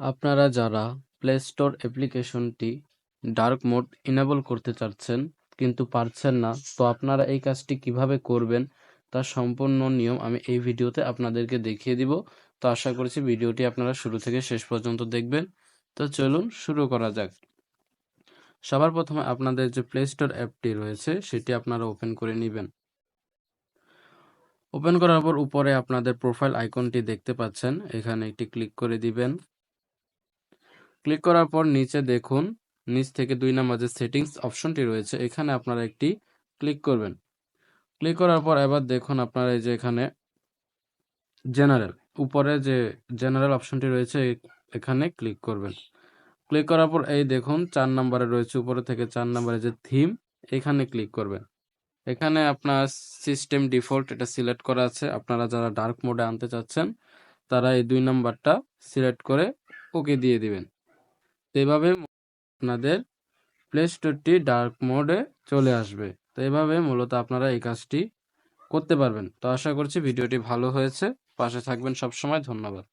আপনারা যারা play store অ্যাপ্লিকেশনটি ডার্ক মোড ইনেবল করতে চাচ্ছেন, কিন্তু পারছেন না, তো আপনারা এই কাজটি কীভাবে করবেন তার সম্পূর্ণ নিয়ম আমি এই ভিডিওতে আপনাদেরকে দেখিয়ে দিব। তো আশা করছি ভিডিওটি আপনারা শুরু থেকে শেষ পর্যন্ত দেখবেন। তো চলুন শুরু করা যাক। সবার প্রথমে আপনাদের যে প্লে স্টোর অ্যাপটি রয়েছে, সেটি আপনারা ওপেন করে নেবেন। ওপেন করার পর উপরে আপনাদের প্রোফাইল আইকনটি দেখতে পাচ্ছেন। এখানে একটি ক্লিক করে দিবেন। ক্লিক করার পর নিচে দেখুন, নিচ থেকে দুই নাম্বার যে সেটিংস অপশনটি রয়েছে, এখানে আপনারা একটি ক্লিক করবেন। ক্লিক করার পর এবার দেখুন আপনারা এই যে এখানে জেনারেল উপরে যে জেনারেল অপশনটি রয়েছে এখানে ক্লিক করবেন। ক্লিক করার পর এই দেখুন, চার নাম্বারে রয়েছে, উপরে থেকে চার নাম্বারে যে থিম এখানে ক্লিক করবেন। এখানে আপনার সিস্টেম ডিফল্ট এটা সিলেক্ট করা আছে। আপনারা যারা ডার্ক মোডে আনতে চাচ্ছেন, তারা এই দুই নাম্বারটা সিলেক্ট করে ওকে দিয়ে দিবেন। তো এভাবে আপনাদের প্লে স্টোরটি ডার্ক মোডে চলে আসবে। তো এভাবে মূলত আপনারা এই কাজটি করতে পারবেন। তো আশা করছি ভিডিওটি ভালো হয়েছে। পাশে থাকবেন সবসময়। ধন্যবাদ।